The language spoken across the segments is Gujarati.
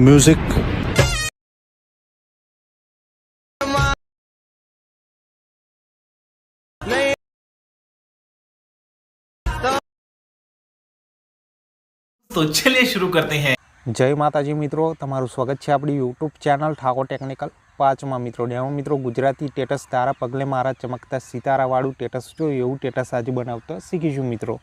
music तो चलिए शुरू करते हैं જય માતાજી મિત્રો તમારું સ્વાગત છે આપણી યુટ્યુબ ચેનલ ઠાકોર ટેકનિકલ પાંચમાં મિત્રો ડેમો મિત્રો ગુજરાતી ટેટસ તારા પગલે મારા ચમકતા સિતારાવાળું ટેટસ જોયું એવું ટેટસ આજે બનાવતા શીખીશું મિત્રો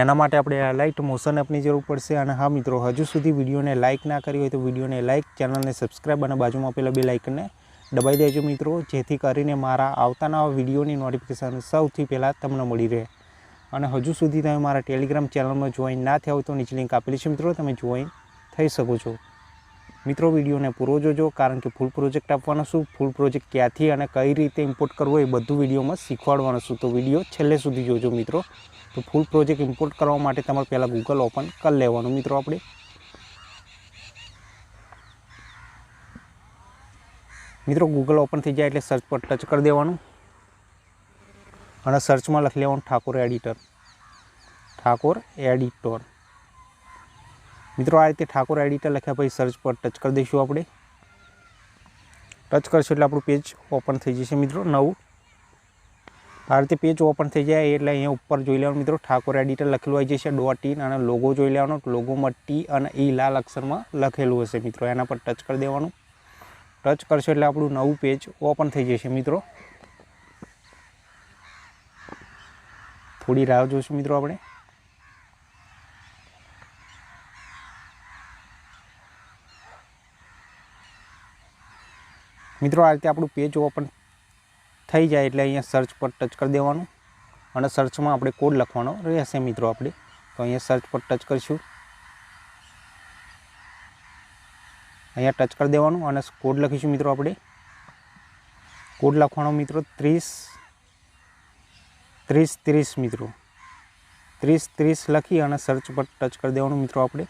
એના માટે આપણે લાઇટ મોશન એપની જરૂર પડશે અને હા મિત્રો, હજુ સુધી વિડીયોને લાઇક ના કરી હોય તો વિડીયોને લાઇક ચેનલને સબસ્ક્રાઈબ અને બાજુમાં આપેલા બે લાઇકને દબાઈ દેજો મિત્રો, જેથી કરીને મારા આવતાના વિડીયોની નોટિફિકેશન સૌથી પહેલાં તમને મળી રહે. અને હજુ સુધી તમે મારા ટેલિગ્રામ ચેનલમાં જોઈન ના થયા હોય તો નીચે લિંક આપેલી છે મિત્રો, તમે જોઈન થઈ શકો છો. મિત્રો, વિડીયોને પૂરો જોજો, કારણ કે ફૂલ પ્રોજેક્ટ આપવાનો છું ફૂલ પ્રોજેક્ટ ક્યાંથી અને કઈ રીતે ઇમ્પોર્ટ કરવો એ બધું વિડીયોમાં શીખવાડવાનો છું તો વીડિયો છેલ્લે સુધી જોજો મિત્રો. તો ફૂલ પ્રોજેક્ટ ઇમ્પોર્ટ કરવા માટે તમારે પહેલાં ગૂગલ ઓપન કરી લેવાનું મિત્રો આપણે. મિત્રો ગૂગલ ઓપન થઈ જાય એટલે સર્ચ પર ટચ કરી દેવાનું. અને સર્ચમાં લખી લેવાનું ઠાકોર એડિટર ઠાકોર એડિટર મિત્રો, આ રીતે ઠાકોર એડિટર લખ્યા પછી સર્ચ પર ટચ કરી દઈશું આપણે. ટચ કરશું એટલે આપણું પેજ ઓપન થઈ જશે મિત્રો, નવું. આ રીતે પેજ ઓપન થઈ જાય એટલે અહીંયા ઉપર જોઈ લેવાનું મિત્રો, ઠાકોર એડિટર લખેલું આવી જશે ડોટ ઇન અને લોગો જોઈ લેવાનો લોગોમાં ટી અને ઈ લાલ અક્ષરમાં લખેલું હશે મિત્રો, એના પર ટચ કરી દેવાનું. ટચ કરશો એટલે આપણું નવું પેજ ઓપન થઈ જશે મિત્રો. થોડી રાહ જોઈશું મિત્રો આપણે. મિત્રો, આ રીતે આપણું પેજ ઓપન થઈ જાય એટલે અહીંયા સર્ચ પર ટચ કરી દેવાનું. અને સર્ચમાં આપણે કોડ લખવાનો રહેશે મિત્રો આપણે. તો અહીંયા સર્ચ પર ટચ કરીશું. અહીંયા ટચ કરી દેવાનું અને કોડ લખીશું મિત્રો આપણે. કોડ લખવાનો મિત્રો ત્રીસ ત્રીસ ત્રીસ મિત્રો. ત્રીસ ત્રીસ લખી અને સર્ચ પર ટચ કરી દેવાનું મિત્રો આપણે.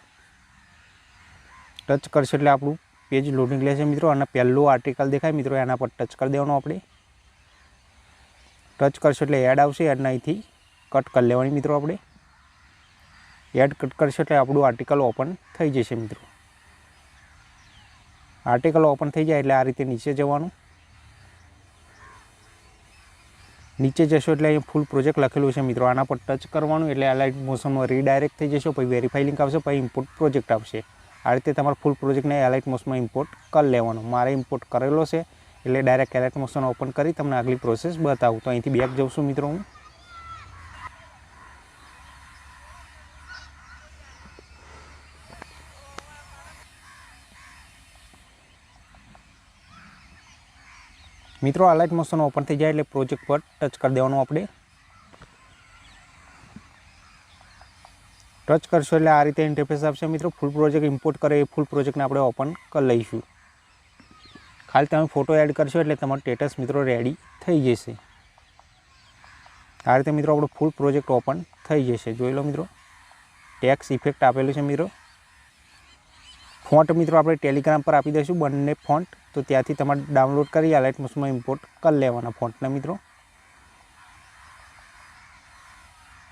ટચ કરશે એટલે આપણું પેજ લોડિંગ લેશે મિત્રો, અને પહેલું આર્ટિકલ દેખાય મિત્રો, એના પર ટચ કરી દેવાનું આપણે. ટચ કરશો એટલે એડ આવશે એડ અહીંથી કટ કરી લેવાની મિત્રો આપણે. એડ કટ કરશો એટલે આપણું આર્ટિકલ ઓપન થઈ જશે મિત્રો. આર્ટિકલ ઓપન થઈ જાય એટલે આ રીતે નીચે જવાનું. નીચે જશો એટલે અહીં ફૂલ પ્રોજેક્ટ લખેલું છે મિત્રો, આના પર ટચ કરવાનું એટલે આ લાઇટ મોશનમાં રીડાયરેક્ટ થઈ જશો, પછી વેરીફાઈ લિંક આવશે, પછી ઇમ્પોર્ટ પ્રોજેક્ટ આવશે. આ રીતે તમારા ફૂલ પ્રોજેક્ટને એલાઇટ મોસમાં ઇમ્પોર્ટ કરી લેવાનો. મારે ઇમ્પોર્ટ કરેલો છે, એટલે ડાયરેક્ટ એલાઇટ મોશન ઓપન કરી તમને આગલી પ્રોસેસ બતાવું. તો અહીંથી બેક જઉં છું મિત્રો હું. મિત્રો અલાઇટ મોશન ઓપન થઈ જાય એટલે પ્રોજેક્ટ પર ટચ કરી દેવાનું આપણે. ટચ કરશો એટલે આ રીતે ઇન્ટરફેસ આપશે. મિત્રો ફૂલ પ્રોજેક્ટ ઇમ્પોર્ટ કરે, એ ફૂલ પ્રોજેક્ટને આપણે ઓપન કરી લઈશું. ખાલી તમે ફોટો એડ કરશો એટલે તમારો સ્ટેટસ મિત્રો રેડી થઈ જશે. આ રીતે, મિત્રો, આપણો ફૂલ પ્રોજેક્ટ ઓપન થઈ જશે. જોઈ લો, મિત્રો. ટેક્સ ઇફેક્ટ આપેલું છે, મિત્રો. ફોન્ટ મિત્રો, આપણે ટેલિગ્રામ પર આપી દઈશું. બંને ફોન્ટ તો ત્યાંથી તમારે ડાઉનલોડ કરી આ લાઇટ મોસમાં ઇમ્પોર્ટ કરી લેવાના ફોન્ટને મિત્રો.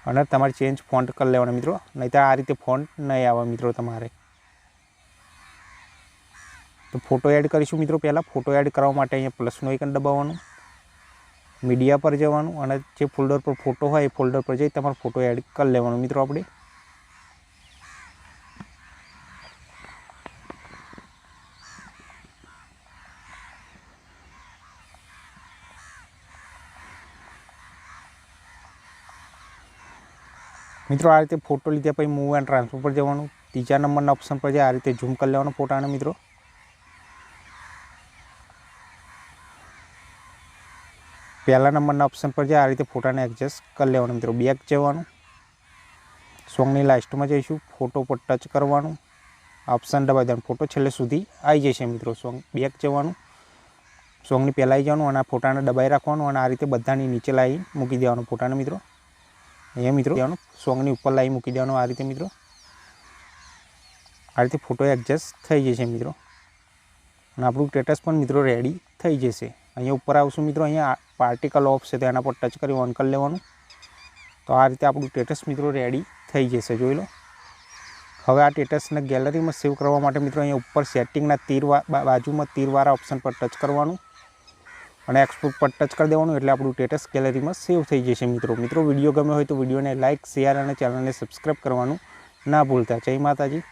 અને તમારે ચેન્જ ફોન્ટ કરી લેવાના મિત્રો. નહીં તો આ રીતે ફોન્ટ નહીં આવે મિત્રો તમારે. તો ફોટો એડ કરીશું મિત્રો પહેલાં. ફોટો એડ કરવા માટે અહીંયા પ્લસનું આઇકન દબાવવાનું મીડિયા પર જવાનું અને જે ફોલ્ડર પર ફોટો હોય એ ફોલ્ડર પર જઈ તમારો ફોટો એડ કરી લેવાનો મિત્રો આપણે. મિત્રો, આ રીતે ફોટો લીધા પછી મૂવ એન્ડ ટ્રાન્સફર પર જવાનું. ત્રીજા નંબરના ઓપ્શન પર જાય, આ રીતે ઝૂમ કરી લેવાનો ફોટાને મિત્રો. પહેલા નંબરના ઓપ્શન પર જાય, આ રીતે ફોટાને એડજસ્ટ કરી લેવાનું, મિત્રો. બેક જવાનું. સોંગની લાસ્ટમાં જઈશું. ફોટો પર ટચ કરવાનું. ઓપ્શન દબાવી દેવાનું. ફોટો છેલ્લે સુધી આવી જશે, મિત્રો. સોંગ બેક જવાનું. સોંગની પહેલાં આવી જવાનું અને આ ફોટાને દબાઈ રાખવાનું અને આ રીતે બધાની નીચે લાવી મૂકી દેવાનું ફોટાને મિત્રો. અહીંયા મિત્રો. દેવાનું? સોંગની ઉપર લાવી મૂકી દેવાનો આ રીતે મિત્રો. આ રીતે ફોટો એડજસ્ટ થઈ જશે મિત્રો. અને આપણું સ્ટેટસ પણ મિત્રો રેડી થઈ જશે. અહીંયા ઉપર આવશું મિત્રો, અહીંયા પાર્ટિકલ ઓફ છે તો એના પર ટચ કરી ઓન કરી લેવાનું. તો આ રીતે આપણું સ્ટેટસ મિત્રો રેડી થઈ જશે, જોઈ લો. હવે આ સ્ટેટસને ગેલેરીમાં સેવ કરવા માટે મિત્રો અહીંયા ઉપર સેટિંગના તીર બાજુમાં તીરવાળા ઓપ્શન પર ટચ કરવાનું. અને એક્સપોર્ટ પર ટચ કરી દેવાનું એટલે આપણું ટેટસ ગેલેરીમાં સેવ થઈ જશે મિત્રો. મિત્રો વીડિયો ગમ્યો હોય તો વિડીયોને લાઇક શેર અને ચેનલને સબસ્ક્રાઈબ કરવાનું ના ભૂલતા. જય માતાજી.